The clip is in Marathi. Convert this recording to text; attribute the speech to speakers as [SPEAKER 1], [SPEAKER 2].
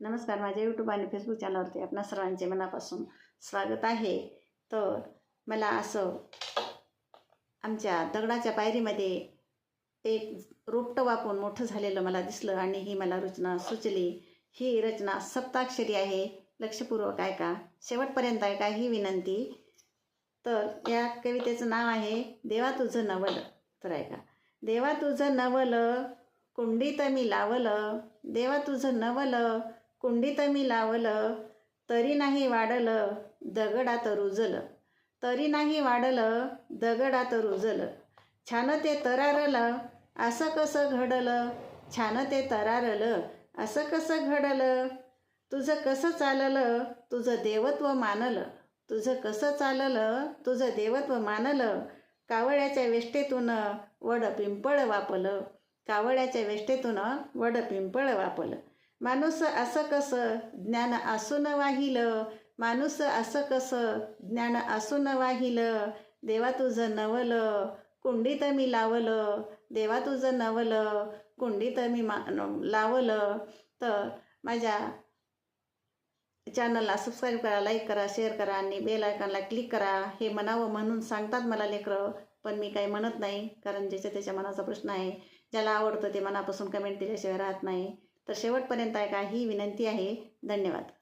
[SPEAKER 1] नमस्कार माझ्या यूट्यूब आणि फेसबुक चॅनलवरती आपणा सर्वांचे मनापासून स्वागत आहे. तर मला असं आमच्या दगडाच्या पायरीमध्ये एक रोपटं वापरून मोठं झालेलं मला दिसलं आणि ही मला रचना सुचली. ही रचना सप्ताक्षरी आहे. लक्षपूर्वक आहे का शेवटपर्यंत आहे का ही विनंती. तर या कवितेचं नाव आहे देवा तुझं नवल. तर आहे का देवा तुझं नवल कुंडीत मी लावलं. देवा तुझं नवल कुंडीत मी लावलं तरी नाही वाढलं दगडात रुजलं. तरी नाही वाढलं दगडात रुजलं. छान ते तरारलं असं कसं घडलं? छान ते तरारलं असं कसं घडलं? तुझं कसं चाललं? तुझं देवत्व मानलं. तुझं कसं चाललं? तुझं देवत्व मानलं. कावळ्याच्या वेष्टेतून वड पिंपळ वापलं. कावळ्याच्या वेष्टेतून वड पिंपळ वापलं. माणूस असं कसं ज्ञान असून वाहिलं? माणूस असं कसं ज्ञान असून वाहिलं? देवा तुझं नवलं कुंडीत मी लावलं. देवा तुझं नवलं कुंडीत मी मा लावलं. तर माझ्या चॅनलला सबस्क्राईब करा लाईक करा शेअर करा आणि बेल आयकॉनला क्लिक करा. हे म्हणावं म्हणून सांगतात मला लेकरं पण मी काही म्हणत नाही कारण ज्याच्या त्याच्या मनाचा प्रश्न आहे. ज्याला आवडतं ते मनापासून कमेंट दिल्याशिवाय राहत नाही. तर शेवटपर्यंत ऐका ही विनंती आहे. धन्यवाद.